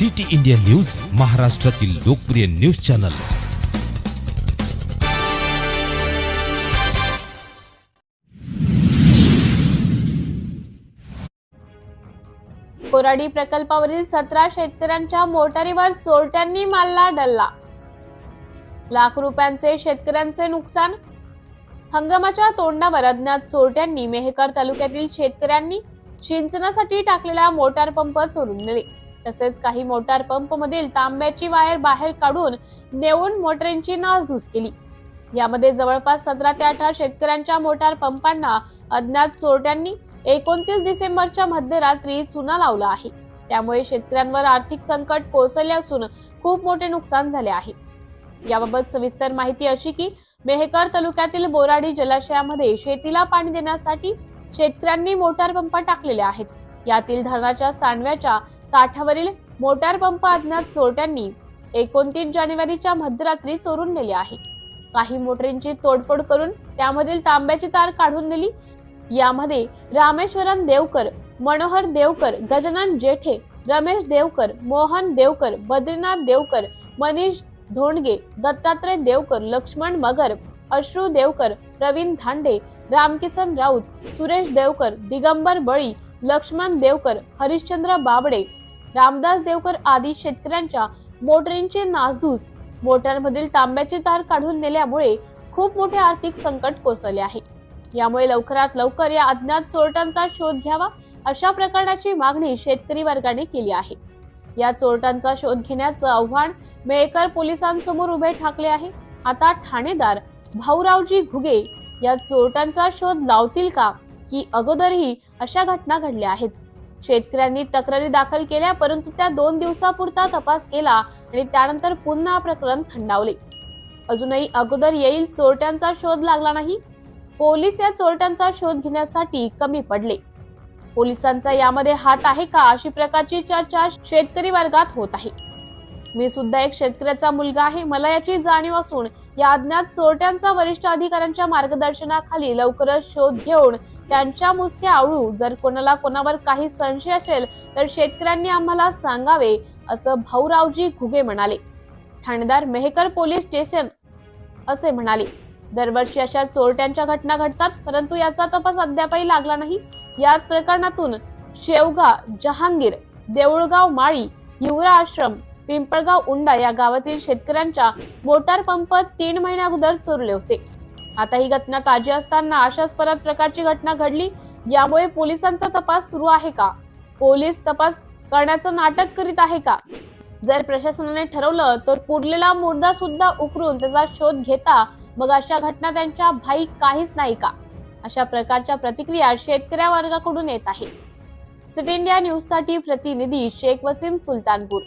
City India news महाराष्ट्रातील लोकप्रिय news channel. Koradi प्रकल्पावरील सतरा शेतकऱ्यांच्या मोटारीवर चोरट्यांनी मारला डल्ला. लाख रुपयांचे शेतकऱ्यांचे नुकसान? हंगामाच्या तोंडावर अज्ञात चोरट्यांनी मेहकर तालुक्यातील शेतकऱ्यांनी सिंचनासाठी टाकलेला मोटार पंप चोरून नेले. तसेच काही मोटार पंप मधील तांब्याची वायर बाहेर काढून नेऊन मोटरींची नासधूस केली. यामध्ये जवळपास सतरा ते अठरा शेतकऱ्यांच्या मोटार पंपांना अज्ञात चोरट्यांनी एकोणतीस डिसेंबरच्या मध्यरात्री चुना लावला आहे. त्यामुळे शेतकऱ्यांवर आर्थिक संकट कोसळले असून खूप मोठे नुकसान झाले आहे. याबाबत सविस्तर माहिती अशी की मेहकर तालुक्यातील बोराडी जलाशयामध्ये शेतीला पाणी देण्यासाठी शेतकऱ्यांनी मोटार पंप टाकलेले आहेत. यातील धरणाच्या सांडव्याच्या काठावरील मोटार पंप अज्ञात चोरट्यांनी एकोणतीस जानेवारीच्या मध्यरात्री चोरून नेले आहे. काही मोटरींची तोडफोड करून त्यामधील तांब्याची तार काढून नेली. यामध्ये रामेश्वरन देवकर मनोहर देवकर गजानन जेठे रमेश देवकर मोहन देवकर बद्रीनाथ देवकर मनीष धोंडगे दत्तात्रय देवकर लक्ष्मण मगर अश्रू देवकर प्रवीण धांडे रामकिसन राऊत सुरेश देवकर दिगंबर बळी लक्ष्मण देवकर हरिश्चंद्र बाबडे रामदास देवकर आदी शेतकऱ्यांच्या मोटरींची नासधूस. मोटारमधील तांब्याची तार काढून नेल्यामुळे खूप मोठे आर्थिक संकट कोसळले आहे. यामुळे लवकरात लवकर या अज्ञात चोरट्यांचा शोध घ्यावा अशा प्रकारची मागणी शेतकरी वर्गाने केली आहे. या चोरट्यांचा शोध घेण्याचं आव्हान मेळकर पोलिसांसमोर उभे ठाकले आहे. आता ठाणेदार भाऊरावजी घुगे या चोरट्यांचा शोध लावतील का? की अगोदरही अशा घटना घडल्या आहेत? शेतकऱ्यांनी तक्रारी दाखल केल्या परंतु त्या दोन दिवसापुरता तपास केला आणि त्यानंतर पुन्हा प्रकरण थंडावले. अजूनही अगोदर येईल चोरट्यांचा शोध लागला नाही पोलीस या चोरट्यांचा शोध घेण्यासाठी कमी पडले. पोलिसांचा यामध्ये हात आहे का अशी प्रकारची चर्चा शेतकरी वर्गात होत आहे. मी सुद्धा एक शेतकऱ्याचा मुलगा आहे. मला याची जाणीव असून या अज्ञात चोरट्यांचा वरिष्ठ अधिकाऱ्यांच्या मार्गदर्शनाखाली लवकरच शोध घेऊन त्यांच्या मुसक्या आवळू जर कोणाला कोणावर काही संशय असेल तर शेतकऱ्यांनी आम्हाला सांगावे असं भाऊरावजी घुगे म्हणाले. ठाणेदार मेहकर पोलीस स्टेशन असे म्हणाले दरवर्षी अशा चोरट्यांच्या घटना घडतात परंतु याचा तपास अद्यापही लागला नाही. याच प्रकरणातून शेवगा जहांगीर देऊळगाव माळी युवरा आश्रम पिंपळगाव उंडा या गावातील शेतकऱ्यांच्या मोटार पंप तीन महिन्या अगोदर चोरले होते. आता ही घटना ताजी असताना अशाच परत प्रकारची घटना घडली यामुळे पोलिसांचा तपास सुरू आहे का? पोलीस तपास करण्याचं नाटक करीत आहे का? जर प्रशासनाने ठरवलं तर पुरलेला मुर्दा सुद्धा उकरून त्याचा शोध घेता मग अशा घटना त्यांच्या भाई काहीच नाही का? अशा प्रकारच्या प्रतिक्रिया शेतकऱ्या वर्गाकडून येत आहे. सिटी इंडिया न्यूजसाठी प्रतिनिधी शेख वसीम सुलतानपूर.